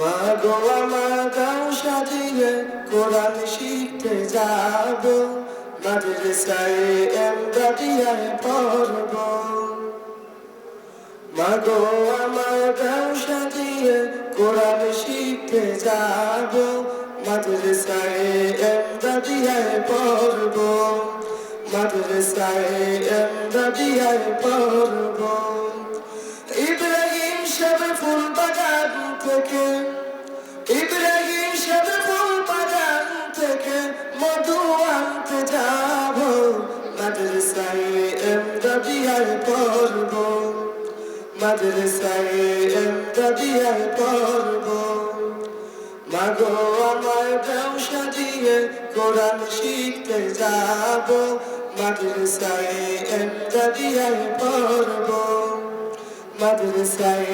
মা গো আমার গাও সাজিয়ে, কোরআন শিখতে যাব। মাদ্রাসায় এমদাদিয়ায় পড়ব। মা গো আমার গাও সাজিয়ে, কোরআন শিখতে যাব। মাদ্রাসায় এমদাদিয়ায় পড়ব। মাদ্রাসায় এমদাদিয়ায় পড়ব। ইব্রাহিম সবে ফুল বাগান থেকে ইব্রাহিম সবে ফুল বাগান থেকে মধু আনতে যাব। মাদ্রাসায় এমদাদিয়ায় পড়ব মাদ্রাসায় এমদাদিয়ায় পড়ব মাগো আমার ব্যবসা দিয়ে কোরআন শিখতে যাব। মাদ্রাসায় এমদাদিয়ায় পড়ব মাদ্রাসায়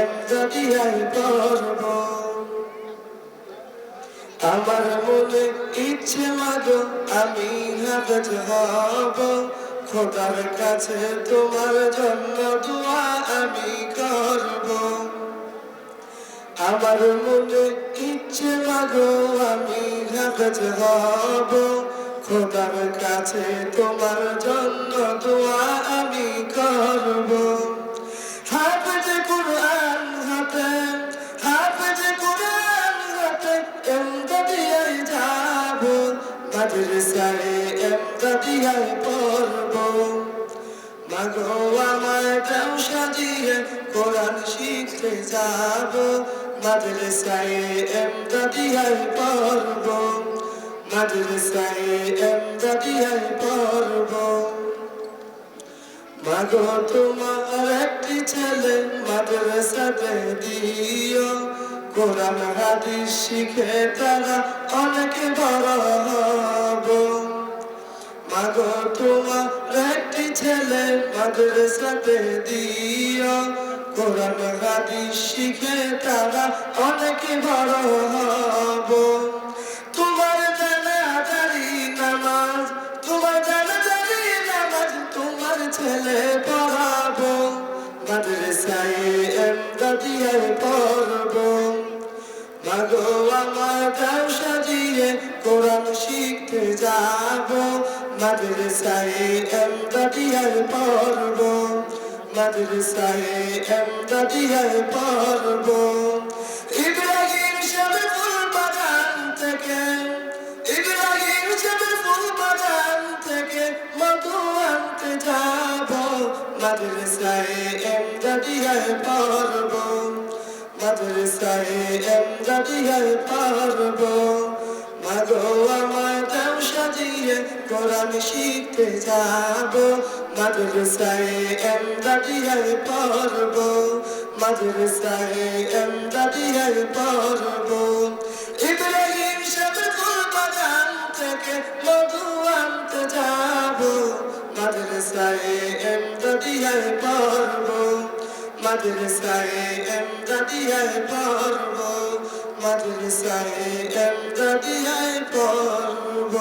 এমদাদিয়ায় পড়ব আমার মনে ইচ্ছে মাগো, আমি হাফেজ হব। খোদার কাছে তোমার জন্য দোয়া আমি করব। আমার মনে ইচ্ছে মাগো, আমি হাফেজ হব। খোদার কাছে তোমার জন্য দোয়া আমি করব। হাফেজ কুরআন হাতে, হাফেজ কুরআন হাতে এমদাদিয়ায় যাব, মাদ্রাসায় এমদাদিয়ায় পড়ব। মাগো আমার গাও সাজিয়ে কোরআন শিখতে যাব, মাদ্রাসায় এমদাদিয়ায় পড়ব, মাদ্রাসায় এমদাদিয়ায় পড়ব। মাগো, তোমার একটি ছেলে মাদ্রাসাতে দিও কোরআন, হাদিস শিখে তারা অনেক বড় হবে। মাগো, তোমার একটি ছেলে মাদ্রাসাতে দিও কোরআন, হাদিস শিখে তারা অনেক বড় হব। ছেলে পড়াবো, মাদ্রাসায় এমদাদিয়ায় পড়ব। মাগো, আমার গাও সাজিয়ে কোরআন শিখতে যাব, মাদ্রাসায় এমদাদিয়ায় পড়ব, মাদ্রাসায় এমদাদিয়ায় পড়ব। ইব্রাহিম সাহেব ফুল বাগান থেকে মাদ্রাসায় এমদাদিয়ায় পড়ব। মাদ্রাসায় এমদাদিয়ায় পারব মাগো, আমার দাও সাজিয়ে কোরআন শিখতে যাব। মাদ্রাসায় এমদাদিয়ায় পারব মাদ্রাসায় এমদাদিয়ায় পারব ইব্রাহিম ফুল বাগান থেকে মধু আনতে যাব। মাদ্রাসায় এমদাদিয়ায় পারব মাদ্রাসায় এমদাদিয়ায় পড়ব মাদ্রাসায় এমদাদিয়ায় পড়ব